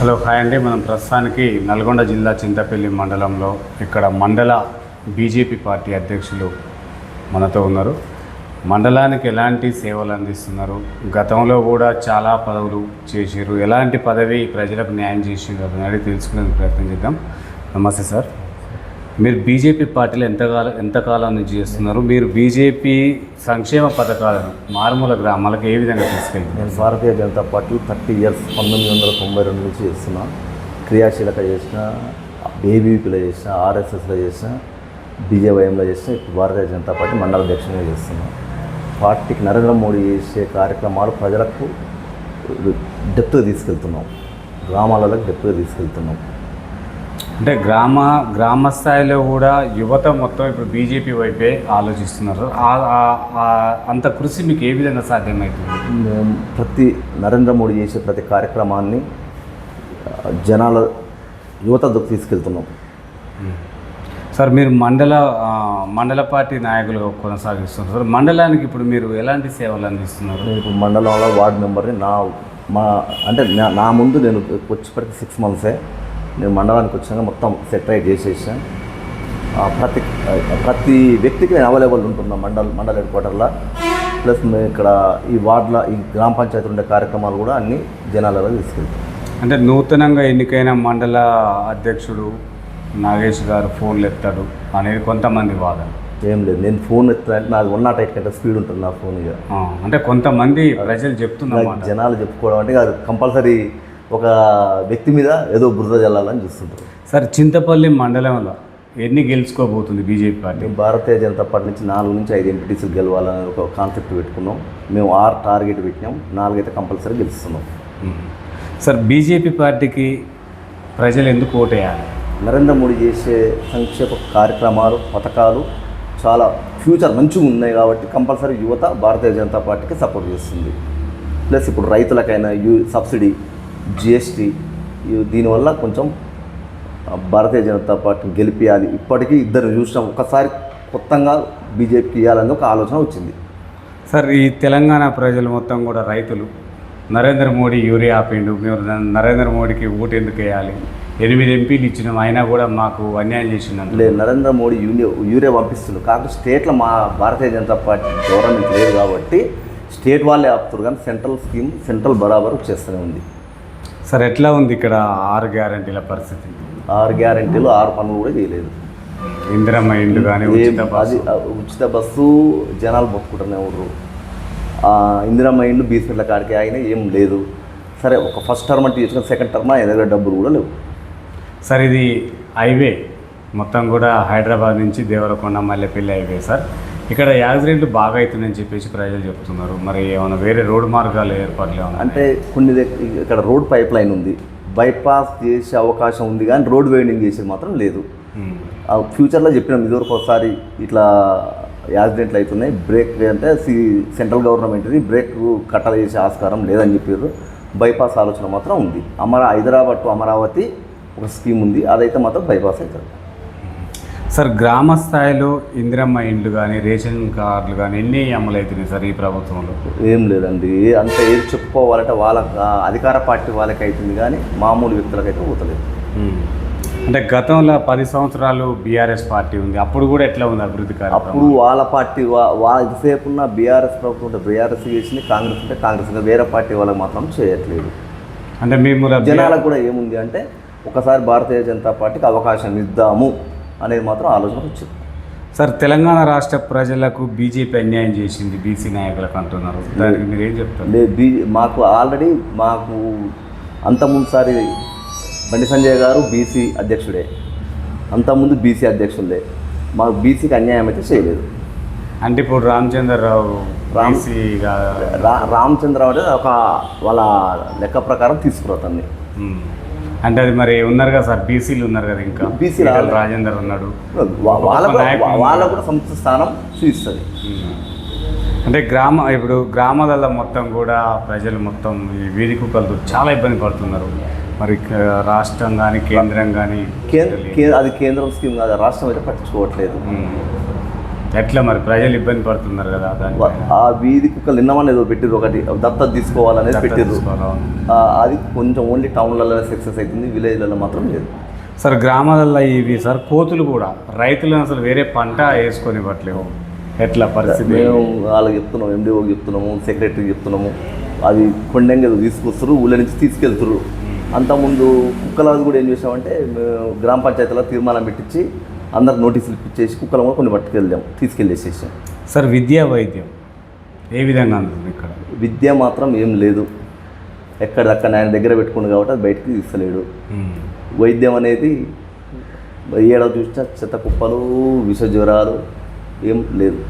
Hello hi అండి. మనం ప్రస్తుతానికి నల్గొండ జిల్లా చింతపల్లి మండలంలో ఇక్కడ మండల బీజేపీ పార్టీ అధ్యక్షులు మనతో ఉన్నారు. మండలానికి ఎలాంటి సేవలు అందిస్తున్నారు? గతంలో కూడా చాలా పదవులు చేశారు. ఎలాంటి పదవి ప్రజలకు న్యాయం చేసిండ్రు అనేది అడిగి తెలుసుకునే ప్రయత్నం చేద్దాం. నమస్తే సార్. మీరు బీజేపీ పార్టీలో ఎంతకాలం ఎంతకాలం నుంచి చేస్తున్నారు? మీరు బీజేపీ సంక్షేమ పథకాలను మారుమూల గ్రామాలకు ఏ విధంగా తీసుకెళ్ళి నేను Bharatiya Janata Party thirty years పంతొమ్మిది వందల తొంభై రెండు నుంచి చేస్తున్నా క్రియాశీలక చేసిన ఏబీపీలో చేసిన ఆర్ఎస్ఎస్లో చేసిన బీజేవైఎంలో చేసిన ఇప్పుడు భారతీయ జనతా పార్టీ మండల అధ్యక్షునిగా చేస్తున్నా. పార్టీకి నరేంద్ర మోడీ చేసే కార్యక్రమాలు ప్రజలకు డెప్త్గా తీసుకెళ్తున్నాం. గ్రామాలకు డెప్త్గా తీసుకెళ్తున్నాం. అంటే గ్రామ గ్రామ స్థాయిలో కూడా యువత మొత్తం ఇప్పుడు బీజేపీ వైపే ఆలోచిస్తున్నారు. అంత కృషి మీకు ఏ విధంగా సాధ్యమవుతుంది మేము ప్రతి నరేంద్ర మోడీ చేసే ప్రతి కార్యక్రమాన్ని జనాల యువతకు తీసుకెళ్తున్నాం. సార్ మీరు మండల మండల పార్టీ నాయకులుగా కొనసాగిస్తున్నారు. సార్ మండలానికి ఇప్పుడు మీరు ఎలాంటి సేవలు అందిస్తున్నారు? నేను ఇప్పుడు మండలంలో వార్డు మెంబర్ని నా మా అంటే నా- నా ముందు నేను వచ్చేప్పటికి సిక్స్ మంత్సే నేను మండలానికి వచ్చాక మొత్తం సెటరైట్ చేసేసా. ప్రతి ప్రతి వ్యక్తికి నేను అవైలబుల్ ఉంటున్నా మండల్ మండల హెడ్ క్వార్టర్లో ప్లస్ మేము ఇక్కడ ఈ వార్డులో ఈ గ్రామ పంచాయతీ ఉండే కార్యక్రమాలు కూడా అన్ని జనాలలో తీసుకెళ్తాం. అంటే నూతనంగా ఎన్నికైన మండల అధ్యక్షుడు నాగేష్ గారు ఫోన్లు ఎత్తాడు అనేది కొంతమంది వాదన. ఏం లేదు నేను ఫోన్ ఎత్తానంటే నాది వన్ నాట్ ఎయిట్ కంటే స్పీడ్ ఉంటుంది నా ఫోన్ ఇక. అంటే కొంతమంది ప్రజలు నాకు చెప్తున్నమాట జనాలు చెప్పుకోవడం అంటే అది కంపల్సరీ ఒక వ్యక్తి మీద ఏదో బురద జల్లాలని చూస్తుంటారు. సార్ చింతపల్లి మండలంలో ఎన్ని గెలుచుకోబోతుంది BJP party? Bharatiya Janata Party నుంచి నాలుగు నుంచి ఐదు ఎంపీటీసీలు గెలవాలని ఒక కాన్సెప్ట్ పెట్టుకున్నాం. మేము ఆరు టార్గెట్ పెట్టినాం. నాలుగైతే కంపల్సరీ గెలుస్తున్నాం. సార్ బీజేపీ పార్టీకి ప్రజలు ఎందుకు ఓటేయాలి? నరేంద్ర మోడీ చేసే సంక్షేమ కార్యక్రమాలు పథకాలు చాలా ఫ్యూచర్ మంచిగా ఉన్నాయి కాబట్టి కంపల్సరీ యువత భారతీయ జనతా పార్టీకి సపోర్ట్ చేస్తుంది. ప్లస్ ఇప్పుడు రైతులకైనా యూ సబ్సిడీ జిఎస్టీ దీనివల్ల కొంచెం భారతీయ జనతా పార్టీని గెలిపించాలి ఇప్పటికీ ఇద్దరు చూసినాం. ఒకసారి కొత్తగా బీజేపీకి ఇవ్వాలని ఒక ఆలోచన వచ్చింది. సార్ ఈ తెలంగాణ ప్రజలు మొత్తం కూడా రైతులు. నరేంద్ర మోడీ యూరియా ఆపిండు. మేము నరేంద్ర మోడీకి ఓటు ఎందుకు వేయాలి? ఎనిమిది ఎంపీలు ఇచ్చినాం. అయినా కూడా మాకు అన్యాయం చేసిందంట. లేదు నరేంద్ర మోడీ యూరియా యూరియా పంపిస్తుంది కాకపోతే స్టేట్లో మా భారతీయ జనతా పార్టీ గవర్నమెంట్ లేదు కాబట్టి స్టేట్ వాళ్ళే ఆపుతారు కానీ సెంట్రల్ స్కీమ్ సెంట్రల్ బరాబర్ చేస్తూనే ఉంది. సార్ ఎట్లా ఉంది ఇక్కడ ఆరు గ్యారంటీల పరిస్థితి? ఆరు గ్యారెంటీలు ఆరు పనులు కూడా చేయలేదు. ఇందిరమ్మ ఇండ్లు కానీ అది ఉచిత బస్సు జనాలు మొక్కుకుంటూనే ఉండరు. ఆ, ఇందిరమ్మ ఇండ్లు బీసీల కాడికి ఆయన ఏం లేదు. సరే ఒక ఫస్ట్ టర్మ్ అంటే తీసుకుని సెకండ్ టర్మ్ ఆయన దగ్గర డబ్బులు కూడా లేవు. సార్ ఇది హైవే. మొత్తం కూడా హైదరాబాద్ నుంచి దేవరకొండ మల్లెపల్లి హైవే సార్. ఇక్కడ యాక్సిడెంట్లు బాగా అవుతున్నాయని చెప్పేసి ప్రజలు చెప్తున్నారు. మరి ఏమైనా వేరే రోడ్డు మార్గాలు ఏర్పాట్లు అంటే కొన్ని ఇక్కడ రోడ్ పైప్ లైన్ ఉంది. బైపాస్ చేసే అవకాశం ఉంది కానీ రోడ్ వైండింగ్ చేసేది మాత్రం లేదు. ఫ్యూచర్లో చెప్పినాం ఇదివరకు ఒకసారి ఇట్లా యాక్సిడెంట్లు అవుతున్నాయి. బ్రేక్ అంటే సి సెంట్రల్ గవర్నమెంట్ది బ్రేక్ కట్టలు చేసే ఆస్కారం లేదని చెప్పారు బైపాస్ ఆలోచన మాత్రం ఉంది. అమరా హైదరాబాద్ టు అమరావతి ఒక స్కీమ్ ఉంది. అదైతే మాత్రం బైపాస్ అవుతుంది. సార్ గ్రామ స్థాయిలో ఇందిరమ్మ ఇండ్లు కానీ రేషన్ కార్డులు కానీ ఎన్ని అమలు అవుతున్నాయి సార్ ఈ ప్రభుత్వంలో? ఏం లేదండి. అంత ఏది చెప్పుకోవాలంటే వాళ్ళ అధికార పార్టీ వాళ్ళకి అవుతుంది కానీ మామూలు వ్యక్తులకైతే పోతలేదు. అంటే గతంలో పది సంవత్సరాలు బీఆర్ఎస్ పార్టీ ఉంది. అప్పుడు కూడా ఎట్లా ఉంది అభివృద్ధి అప్పుడు వాళ్ళ పార్టీ వా- వా ఎంతసేపు ఉన్న బీఆర్ఎస్ ప్రభుత్వం ఉంటే బీఆర్ఎస్ చేసింది కాంగ్రెస్ ఉంటే కాంగ్రెస్ వేరే పార్టీ వాళ్ళకి మాత్రం చేయట్లేదు. అంటే మేము జనాలకు కూడా ఏముంది అంటే ఒకసారి భారతీయ జనతా పార్టీకి అవకాశం ఇద్దాము. అనేది మాత్రం ఆలోచన వచ్చింది. సార్ తెలంగాణ రాష్ట్ర ప్రజలకు బీజేపీ అన్యాయం చేసింది బీసీ నాయకులకు అంటున్నారు. దానికి మీరు ఏం చెప్తారు? లే బీ మాకు ఆల్రెడీ మాకు అంతకుముందుసారి బండి సంజయ్ గారు బీసీ అధ్యక్షుడే. అంతకుముందు బీసీ అధ్యక్షుడే మాకు బీసీకి అన్యాయం అయితే చేయలేదు. అంటే ఇప్పుడు రామచంద్రరావు రామచంద్రరావు అంటే ఒక వాళ్ళ లెక్క ప్రకారం తీసుకురు అతన్ని ఉమ్. అంటే అది మరి ఉన్నారు కదా సార్ బీసీలు ఉన్నారు కదా ఇంకా. ఆల్రెడీ- రాజేందర్ ఉన్నాడు. వా- వాళ్ళకు నాయకులు వాళ్ళకు కూడా సముచిత స్థానం చూపిస్తుంది. అంటే గ్రామ ఇప్పుడు గ్రామాలలో మొత్తం కూడా ప్రజలు మొత్తం ఈ వీధి కుక్కలతో చాలా ఇబ్బంది పడుతున్నారు. మరి రాష్ట్రం కానీ కేంద్రం కానీ అది కేంద్రం స్కీమ్ కాదు రాష్ట్రం అయితే పట్టించుకోవట్లేదు. ఎట్లా మరి ప్రజలు ఇబ్బంది పడుతున్నారు కదా ఆ వీధి కుక్కలు నిన్నమని ఏదో పెట్టిర్రు ఒకటి. దత్తత తీసుకోవాలనేది పెట్టిర్రు. ఆ, అది కొంచెం ఓన్లీ టౌన్లలో సక్సెస్ అవుతుంది విలేజ్లలో మాత్రం లేదు. సార్ గ్రామాలలో ఇవి సార్ కోతులు కూడా. రైతులను అసలు వేరే పంట వేసుకొని ఇవ్వట్లేవు. ఎట్లా పరిస్థితి? మేము వాళ్ళకి చెప్తున్నాము ఎండిఓకి చెప్తున్నాము సెక్రటరీకి చెప్తున్నాము. అది కొండంగా తీసుకొస్తారు ఊళ్ళ నుంచి తీసుకెళ్తారు అంతకుముందు కుక్కలది కూడా ఏం చేసామంటే గ్రామ పంచాయతీలో తీర్మానం పెట్టించి అందరికి నోటీసులు ఇప్పించేసి కుక్కలు కూడా కొన్ని పట్టుకెళ్ళాం తీసుకెళ్ళేసేసాం. సార్ విద్యా వైద్యం ఏ విధంగా ఇక్కడ? విద్య మాత్రం ఏం లేదు. ఎక్కడక్కడ ఆయన దగ్గర పెట్టుకుండు కాబట్టి అది బయటికి తీస్తలేడు. వైద్యం అనేది ఏడవ చూసినా చెత్త కుప్పలు విష జ్వరాలు ఏం లేదు.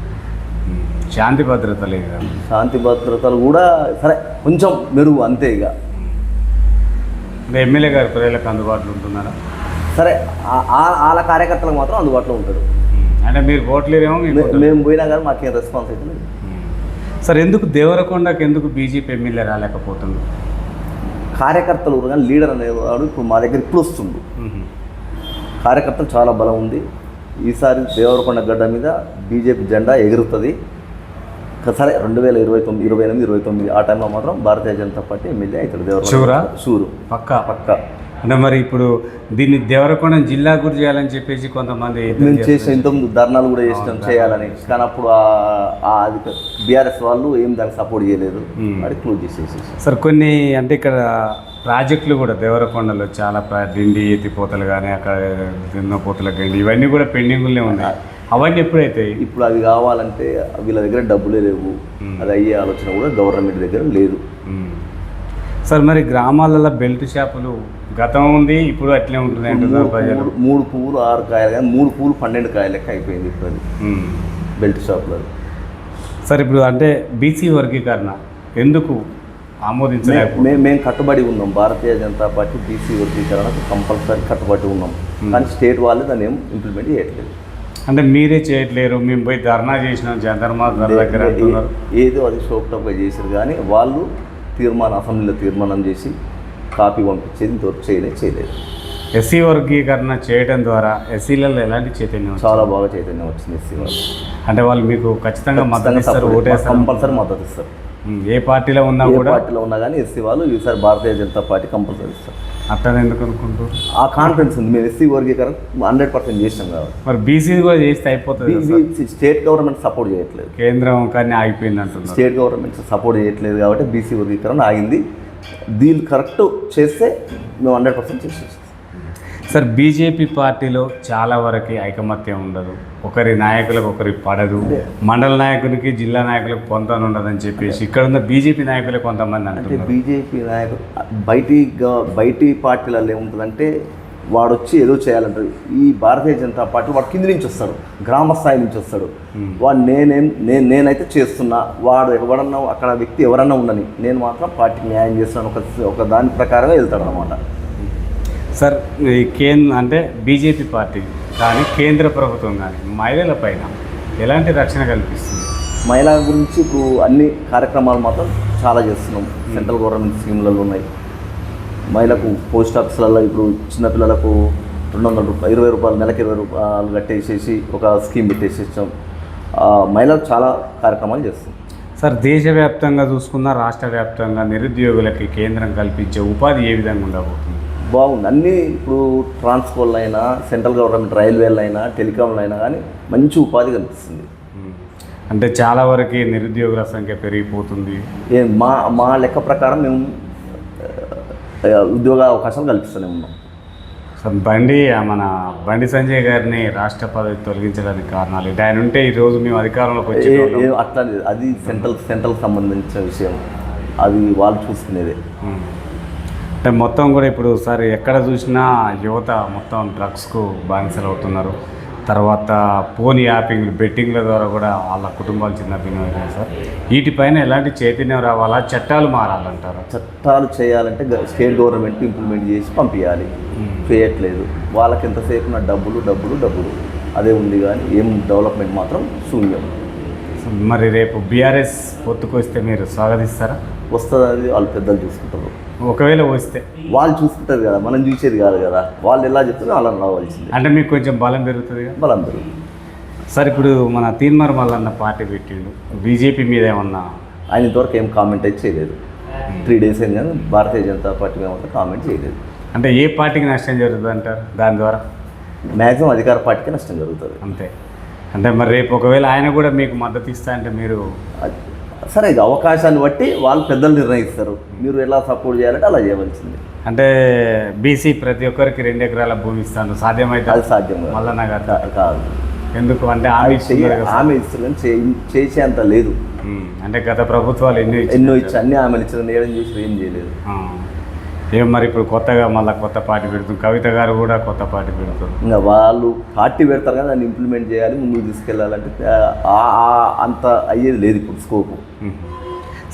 శాంతి భద్రత లేదు. శాంతి భద్రతలు కూడా సరే కొంచెం మెరుగు అంతే ఇక. ఎమ్మెల్యే గారు ప్రజలకు అందుబాటులో ఉంటున్నారా? సరే వాళ్ళ కార్యకర్తలకు మాత్రం అందుబాటులో ఉంటాడు. అంటే మీరు ఓట్లేరేమో మేము పోయినా కానీ మాకేం రెస్పాన్స్ అయితే సార్ ఎందుకు దేవరకొండకి ఎందుకు బీజేపీ ఎమ్మెల్యే రాలేకపోతుంది? కార్యకర్తలు కానీ లీడర్ అనేవాడు ఇప్పుడు మా దగ్గర ఇప్పుడు వస్తుండు. కార్యకర్తలు చాలా బలం ఉంది. ఈసారి దేవరకొండ గడ్డ మీద బీజేపీ జెండా ఎగురుతుంది. సరే రెండు వేల ఇరవై తొమ్మిది ఇరవై ఎనిమిది ఇరవై తొమ్మిది ఆ టైంలో మాత్రం భారతీయ జనతా పార్టీ ఎమ్మెల్యే అవుతాడు దేవరకొండ? షూరు. పక్కా? పక్క. అంటే మరి ఇప్పుడు దీన్ని దేవరకొండ జిల్లా గురి చేయాలని చెప్పేసి కొంతమంది మేము చేసిన. ఇంతకుముందు ధర్నాలు కూడా చేసినాం చేయాలని కానీ అప్పుడు అది బీఆర్ఎస్ వాళ్ళు ఏం దానికి సపోర్ట్ చేయలేదు. అది క్లోజ్ చేసేసి సార్ కొన్ని అంటే ఇక్కడ ప్రాజెక్టులు కూడా దేవరకొండలో చాలా ప్రా- డిండి ఎత్తిపోతలు కానీ అక్కడ దిన్నపోతల గండి ఇవన్నీ కూడా పెండింగ్లోనే ఉన్నాయి అవన్నీ ఎప్పుడైతాయి ఇప్పుడు అవి కావాలంటే వీళ్ళ దగ్గర డబ్బులే లేవు. అది అయ్యే ఆలోచన కూడా గవర్నమెంట్ దగ్గర లేదు. సార్ మరి గ్రామాలలో బెల్ట్ షాపులు గతం ఉంది ఇప్పుడు అట్లే ఉంటుంది అంటున్నారు మూడు ప్రజలు. పువ్వులు- మూడు పువ్వులు ఆరు కాయలు కానీ మూడు పువ్వులు పన్నెండు కాయలు లెక్క అయిపోయింది ఇప్పుడు అది. బెల్ట్ షాప్లో. సార్ ఇప్పుడు అంటే బీసీ వర్గీకరణ ఎందుకు ఆమోదించలేకపోతే మేము మేము కట్టుబడి ఉన్నాం. భారతీయ జనతా పార్టీ బీసీ వర్గీకరణకు కంపల్సరీ కట్టుబడి ఉన్నాం. కానీ స్టేట్ వాళ్ళు దాన్ని ఏం ఇంప్లిమెంట్ చేయట్లేదు. అంటే మీరే చేయట్లేరు మేము పోయి ధర్నా చేసినాం జంతర్మాత దగ్గర ఏదో అది షోప్టాప్గా చేశారు కానీ వాళ్ళు తీర్మానం అసెంబ్లీలో తీర్మానం చేసి కాపీ పంపించేది ఇంతవరకు చేయలేదు చేయలేదు. ఎస్సీ వర్గీకరణ చేయడం ద్వారా ఎస్సీలలో ఎలాంటి చైతన్యం? చాలా బాగా చైతన్యం వచ్చింది ఎస్సీ వాళ్ళు అంటే వాళ్ళు మీకు ఖచ్చితంగా మద్దతు ఇస్తారు ఓటేస్తారు. కంపల్సరీ మద్దతు ఇస్తారు. ఏ పార్టీలో ఉన్నా కూడా పార్టీలో ఉన్నా కానీ ఎస్సీ వాళ్ళు ఈసారి భారతీయ జనతా పార్టీ కంపల్సరీ ఇస్తారు. అట్లా ఎందుకు అనుకుంటారు? ఆ కాన్ఫిడెన్స్ ఉంది. మేము ఎస్సీ వర్గీకరణ హండ్రెడ్ పర్సెంట్ చేసినాం కాబట్టి. మరి బీసీ కూడా చేస్తే అయిపోతుంది స్టేట్ గవర్నమెంట్ సపోర్ట్ చేయట్లేదు. కేంద్రం కానీ ఆగిపోయింది అంటున్నారు. స్టేట్ గవర్నమెంట్ సపోర్ట్ చేయట్లేదు కాబట్టి బీసీ వర్గీకరణ ఆగింది. దీన్ని కరెక్ట్ చేస్తే మేము హండ్రెడ్ పర్సెంట్ చేసేస్తాం. సార్ బీజేపీ పార్టీలో చాలా వరకు ఐకమత్యం ఉండదు. ఒకరి నాయకులకు ఒకరి పడదు. మండల నాయకునికి జిల్లా నాయకులకు పొంతన ఉండదని చెప్పేసి ఇక్కడ ఉన్న బీజేపీ నాయకులు కొంతమంది అంటే బీజేపీ నాయకుడు బయటి బయటి పార్టీలలో ఏముంటుందంటే వాడు వచ్చి ఏదో చేయాలంటారు. ఈ భారతీయ జనతా పార్టీ వాడు కింది నుంచి వస్తాడు గ్రామ స్థాయి నుంచి వస్తాడు. వాడు నేనేం నేను నేనైతే చేస్తున్నా వాడు ఎవడన్నా అక్కడ వ్యక్తి ఎవరన్నా ఉండని నేను మాత్రం పార్టీకి న్యాయం చేస్తున్నాను ఒక ఒక దాని ప్రకారమే వెళ్తాడు అనమాట సార్ ఈ కేంద్ర అంటే బీజేపీ పార్టీ కానీ కేంద్ర ప్రభుత్వం కానీ మహిళల పైన ఎలాంటి రక్షణ కల్పిస్తుంది? మహిళల గురించి ఇప్పుడు అన్ని కార్యక్రమాలు మాత్రం చాలా చేస్తున్నాం. సెంట్రల్ గవర్నమెంట్ స్కీమ్లలో ఉన్నాయి. మహిళకు పోస్ట్ ఆఫీసులలో ఇప్పుడు చిన్నపిల్లలకు రెండు వందల రూపాయలు ఇరవై రూపాయలు నెలకి ఇరవై రూపాయలు కట్టేసేసి ఒక స్కీమ్ పెట్టేసేసాం. ఆ, మహిళలకు చాలా కార్యక్రమాలు చేస్తాం సార్ దేశవ్యాప్తంగా చూసుకున్న రాష్ట్ర వ్యాప్తంగా నిరుద్యోగులకి కేంద్రం కల్పించే ఉపాధి ఏ విధంగా ఉండబోతుంది? బాగుంది అన్నీ ఇప్పుడు ట్రాన్స్పోర్ట్లు అయినా సెంట్రల్ గవర్నమెంట్ రైల్వేలు అయినా టెలికాంలు అయినా కానీ మంచి ఉపాధి కనిపిస్తుంది. అంటే చాలా వరకు నిరుద్యోగుల సంఖ్య పెరిగిపోతుంది ఏ మా మా లెక్క ప్రకారం మేము ఉద్యోగ అవకాశాలు కల్పిస్తూనే ఉన్నాం సార్ బండి మన బండి సంజయ్ గారిని రాష్ట్ర పదవి తొలగించడానికి కారణాలు ఏంటి? ఆయన ఉంటే ఈ రోజు మేము అధికారంలోకి వచ్చి అట్లా. అది సెంట్రల్ సెంట్రల్ సంబంధించిన విషయం అది వాళ్ళు చూసుకునేదే. అంటే మొత్తం కూడా ఇప్పుడు సార్ ఎక్కడ చూసినా యువత మొత్తం డ్రగ్స్కు బానిసలు అవుతున్నారు తర్వాత ఫోన్ యాపింగ్ బెట్టింగ్ల ద్వారా కూడా వాళ్ళ కుటుంబాలు చిన్న భిన్నమైనాయి సార్. వీటిపైన ఎలాంటి చైతన్యం రావాలా? చట్టాలు మారాలంటారు? చట్టాలు చేయాలంటే స్టేట్ గవర్నమెంట్ ఇంప్లిమెంట్ చేసి పంపించాలి చేయట్లేదు. వాళ్ళకి ఎంతసేపు ఉన్న డబ్బులు డబ్బులు డబ్బులు. అదే ఉంది కానీ ఏం డెవలప్మెంట్ మాత్రం శూన్యం. మరి రేపు బీఆర్ఎస్ పొత్తుకొస్తే మీరు స్వాగతిస్తారా? వస్తుంది అది వాళ్ళు పెద్దలు చూసుకుంటారు. ఒకవేళ వస్తే. వాళ్ళు చూసుకుంటారు కదా మనం చూసేది కాదు కదా. వాళ్ళు ఎలా చెప్తారో అలా రావాల్సిందే అంటే మీకు కొంచెం బలం పెరుగుతుంది కదా? వాళ్ళందరూ సార్ ఇప్పుడు మన తీన్మార్ మల్లన్న పార్టీ పెట్టిండు. బీజేపీ మీద ఏమన్నా? ఆయన ఇంతవరకు ఏం కామెంట్ అయితే చేయలేదు. త్రీ డేస్ అయింది కానీ భారతీయ జనతా పార్టీ మీద కామెంట్ చేయలేదు. అంటే ఏ పార్టీకి నష్టం జరుగుతుంది అంటారు దాని ద్వారా? మ్యాక్సిమం అధికార పార్టీకి నష్టం జరుగుతుంది. అంతే. అంటే మరి రేపు ఒకవేళ ఆయన కూడా మీకు మద్దతు ఇస్తా అంటే మీరు సరే ఇది అవకాశాన్ని బట్టి వాళ్ళు పెద్దలు నిర్ణయిస్తారు. మీరు ఎలా సపోర్ట్ చేయాలంటే అలా చేయవలసింది. అంటే బీసీ ప్రతి ఒక్కరికి రెండు ఎకరాల భూమి ఇస్తాను. సాధ్యమైతే అది సాధ్యం కా- కాదు. ఎందుకు? అంటే ఆమె ఆమె. ఆమె చే- చేసేంత లేదు. అంటే గత ప్రభుత్వాలు ఎన్నో. ఎన్నో ఇచ్చి అన్ని ఆమెలు ఇచ్చిన ఏడం చేసి ఏం చేయలేదు. ఏం మరి ఇప్పుడు కొత్తగా మళ్ళీ కొత్త పార్టీ పెడుతుంది? కవిత గారు కూడా కొత్త పార్టీ పెడుతుంది. ఇంకా వాళ్ళు పార్టీ పెడతారు కానీ దాన్ని ఇంప్లిమెంట్ చేయాలి ముందుకు తీసుకెళ్ళాలంటే అంత అయ్యేది లేదు ఇప్పుడు స్కోపు.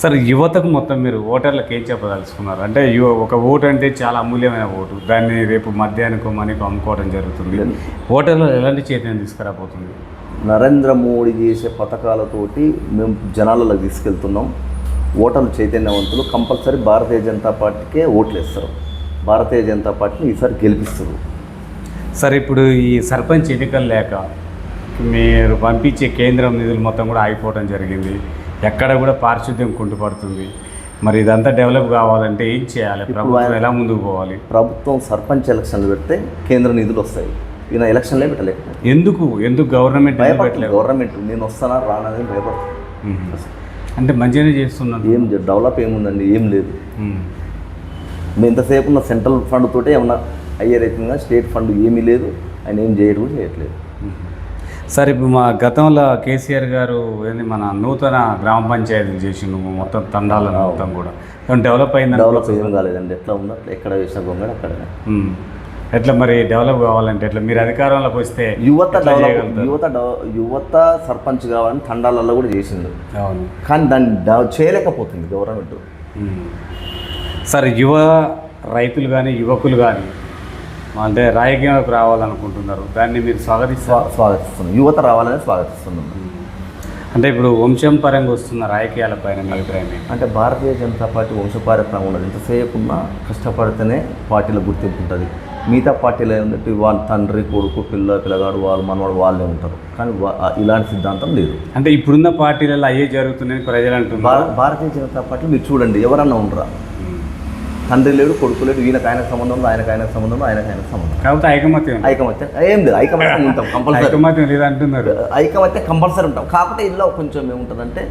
సార్ యువతకు మొత్తం మీరు ఓటర్లకు ఏం చెప్పదలుచుకున్నారు? అంటే యువ ఒక ఓటు అంటే చాలా అమూల్యమైన ఓటు. దాన్ని రేపు మధ్యాహ్నం మనకు అమ్ముకోవడం జరుగుతుంది. ఓటర్లో ఎలాంటి చైతన్యం తీసుకురాబోతుంది? నరేంద్ర మోడీ చేసే పథకాలతోటి మేము జనాలకు తీసుకెళ్తున్నాం. ఓటర్లు చైతన్యవంతులు కంపల్సరీ భారతీయ జనతా పార్టీకే ఓట్లు వేస్తారు భారతీయ జనతా పార్టీని ఈసారి గెలిపిస్తారు. సార్ ఇప్పుడు ఈ సర్పంచ్ ఎన్నికలు లేక మీరు పంపించే కేంద్రం నిధులు మొత్తం కూడా ఆగిపోవడం జరిగింది. ఎక్కడ కూడా పారిశుద్ధ్యం కుంటుపడుతుంది. మరి ఇదంతా డెవలప్ కావాలంటే ఏం చేయాలి? ప్రభుత్వం ఎలా ముందుకు పోవాలి? ప్రభుత్వం సర్పంచ్ ఎలక్షన్లు పెడితే కేంద్ర నిధులు వస్తాయి. ఈయన ఎలక్షన్లే పెట్టలేదు ఎందుకు? ఎందుకు గవర్నమెంట్ గవర్నమెంట్ నేను వస్తానా రానని భయపడుతుంది. అంటే మంచిగానే చేస్తున్నాను ఏం డెవలప్ ఏముందండి? ఏం లేదు. మేము. ఇంతసేపు ఉన్న సెంట్రల్ ఫండ్ తోటే ఏమన్నా అయ్యే రైతుందిగా స్టేట్ ఫండ్ ఏమీ లేదు. ఆయన ఏం చేయడం కూడా చేయట్లేదు. సార్ ఇప్పుడు మా గతంలో కేసీఆర్ గారు ఏంది మన నూతన గ్రామ పంచాయతీలు చేసిండు మొత్తం తండాలను మొత్తం కూడా. డెవలప్ అయిందని డెవలప్ ఏం కాలేదండి. ఎట్లా ఉందో ఎక్కడ వేసిన గొంగడ అక్కడనే. ఉమ్. ఎట్లా మరి డెవలప్ కావాలంటే ఎట్లా? మీరు అధికారంలోకి వస్తే యువత డెవలప్? యువత డెవ- యువత సర్పంచ్ కావాలని తండాలలో కూడా చేసిండు. అవును. కానీ దాన్ని చేయలేకపోతుంది గవర్నమెంట్. సార్ యువ రైతులు కానీ యువకులు కానీ అంటే రాజకీయంలోకి రావాలనుకుంటున్నారు. దాన్ని మీరు స్వాగతిస్తారు స్వా- స్వాగతిస్తున్నాం. యువత రావాలని స్వాగతిస్తున్నాం. అంటే ఇప్పుడు వంశం పరంగా వస్తున్న రాజకీయాల పైన మీ అభిప్రాయం? అంటే భారతీయ జనతా పార్టీ వంశపారత్వం ఉండదు ఎంతసేపు ఉన్నా కష్టపడితేనే పార్టీలో గుర్తింపు ఉంటుంది. మిగతా పార్టీలో ఏంటంటే వాళ్ళ తండ్రి కొడుకు పిల్ల పిల్లగాడు వాళ్ళు మనవాడు వాళ్ళే ఉంటారు. కానీ ఇలాంటి సిద్ధాంతం లేదు. అంటే ఇప్పుడున్న పార్టీలలో అయ్యే జరుగుతున్నాయని ప్రజలు అంటున్నారు. భార- భారతీయ జనతా పార్టీ మీరు చూడండి ఎవరన్నా ఉండరా? తండ్రి లేడు కొడుకు లేడు ఈయనకు ఆయనకు సంబంధం ఉంది, ఆయనకు ఆయనకు సంబంధం ఉంది, ఆయనకు ఆయనకు సంబంధం కాకపోతే ఐకమత్యం. ఐకమత్యం? ఏం లేదు ఐకమత్యం ఉంటాం కంపల్సరీ. ఐకమత్యం లేదు అంటున్నారు ఐకమత్యం కంపల్సరీ ఉంటాం. కాకపోతే ఇందులో కొంచెం ఏముంటుందంటే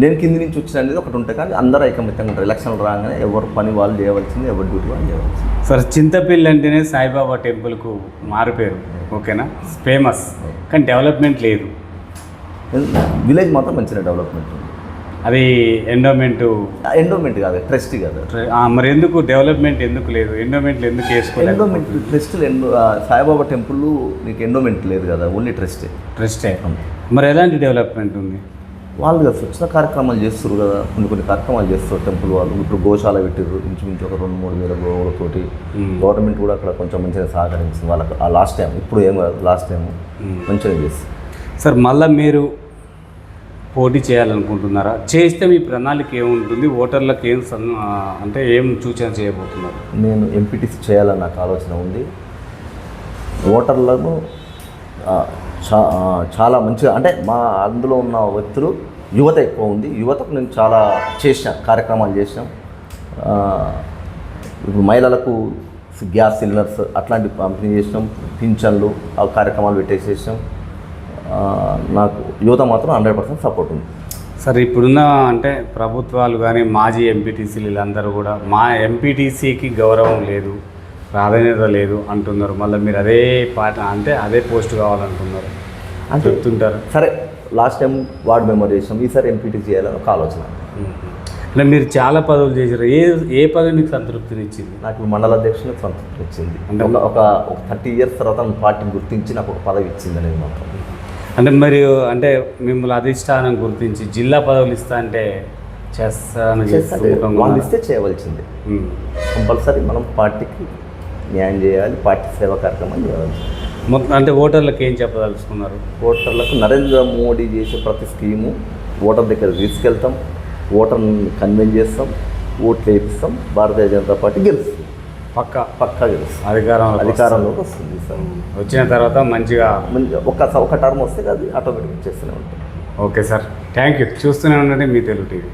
నేను కింది నుంచి వచ్చిన అనేది ఒకటి ఉంటుంది. కానీ అందరూ ఐకమత్యంగా ఉంటారు. ఎలక్షన్లు రాగానే ఎవరు పని వాళ్ళు చేయవలసింది ఎవరి డ్యూటీ వాళ్ళు చేయవలసింది. సార్ చింతపల్లి అంటేనే సాయిబాబా టెంపుల్కు మారుపేరు ఓకేనా? ఫేమస్. కానీ డెవలప్మెంట్ లేదు. విలేజ్ మాత్రం మంచిగా డెవలప్మెంట్ ఉంది. అది ఎండోమెంట్ ఎండోమెంట్ కాదు ట్రస్ట్ కాదు. మరి ఎందుకు డెవలప్మెంట్ ఎందుకు లేదు? ఎండోమెంట్లు ఎందుకు వేసుకోలేదు ఎండోమెంట్ ట్రస్ట్ సాయిబాబా టెంపుల్ నీకు ఎండోమెంట్ లేదు కదా ఓన్లీ ట్రస్టే. ట్రస్టే. మరి ఎలాంటి డెవలప్మెంట్ ఉంది? వాళ్ళు కదా స్వచ్ఛత కార్యక్రమాలు చేస్తారు కదా. కొన్ని కొన్ని కార్యక్రమాలు చేస్తారు. టెంపుల్ వాళ్ళు ఇప్పుడు గోశాల పెట్టారు ఇంచుమించు ఒక రెండు మూడు వేల గోవులతోటి. గవర్నమెంట్ కూడా అక్కడ కొంచెం మంచిగా సహకరించింది. వాళ్ళకి ఆ లాస్ట్ టైం ఇప్పుడు ఏం కాదు లాస్ట్ టైం. మంచిగా చేస్తుంది సార్ మళ్ళీ మీరు పోటీ చేయాలనుకుంటున్నారా? చేస్తే మీ ప్రణాళిక ఏముంటుంది? ఓటర్లకు ఏం అంటే ఏం సూచన చేయబోతున్నారు? నేను ఎంపీటీసీ చేయాలని నాకు ఆలోచన ఉంది. ఓటర్లను చాలా మంచిగా అంటే మా అందులో ఉన్న వ్యక్తులు యువత ఎక్కువ ఉంది. యువతకు నేను చాలా చేసిన కార్యక్రమాలు చేసాం ఆ, ఇప్పుడు మహిళలకు గ్యాస్ సిలిండర్స్ అట్లాంటి పంపిణీ చేసినాం పింఛన్లు ఆ కార్యక్రమాలు పెట్టేసేసాం. నాకు యువత మాత్రం హండ్రెడ్ పర్సెంట్ సపోర్ట్ ఉంది. సార్ ఇప్పుడున్న అంటే ప్రభుత్వాలు కానీ మాజీ ఎంపీటీసీలు వీళ్ళందరూ కూడా మా ఎంపీటీసీకి గౌరవం లేదు ప్రాధాన్యత లేదు అంటున్నారు. మళ్ళీ మీరు అదే పాట అంటే అదే పోస్ట్ కావాలంటున్నారు అంటే చెప్తుంటారు? సరే లాస్ట్ టైం వార్డ్ మెంబర్ చేసాం ఈసారి ఎంపీటీ చేయాలని ఒక ఆలోచన. అంటే మీరు చాలా పదవులు చేశారు. ఏ ఏ పదవి మీకు సంతృప్తినిచ్చింది నాకు మండల సంతృప్తి వచ్చింది. అంటే- ఒక ఒక థర్టీ ఇయర్స్ తర్వాత పార్టీని గుర్తించి నాకు ఒక పదవి ఇచ్చింది అనేది మాత్రం. అంటే మరి అంటే మిమ్మల్ని అధిష్టానం గుర్తించి జిల్లా పదవులు ఇస్తా అంటే చేస్తానని చేస్తే చెప్పి వాళ్ళు ఇస్తే చేయవలసిందే. కంపల్సరీ మనం పార్టీకి న్యాయం చేయాలి పార్టీ సేవా కార్యక్రమం చేయాలి. మొత్తం అంటే ఓటర్లకు ఏం చెప్పదలుచుకున్నారు? ఓటర్లకు నరేంద్ర మోడీ చేసే ప్రతి స్కీము ఓటర్ దగ్గర తీసుకెళ్తాం ఓటర్ని కన్విన్స్ చేస్తాం ఓట్లు వేపిస్తాం భారతీయ జనతా పార్టీ గెలుస్తుంది. పక్క? పక్కా గెలుస్తుంది. అధికారం అధికారంలోకి వస్తుంది. సార్. వచ్చిన తర్వాత మంచిగా మంచి ఒక ఒక టర్మ్ వస్తే అది ఆటోమేటిక్ చేస్తూనే ఉంటుంది. Okay sir. Thank you. చూస్తూనే ఉండండి మీ తెలుగు టీవీ.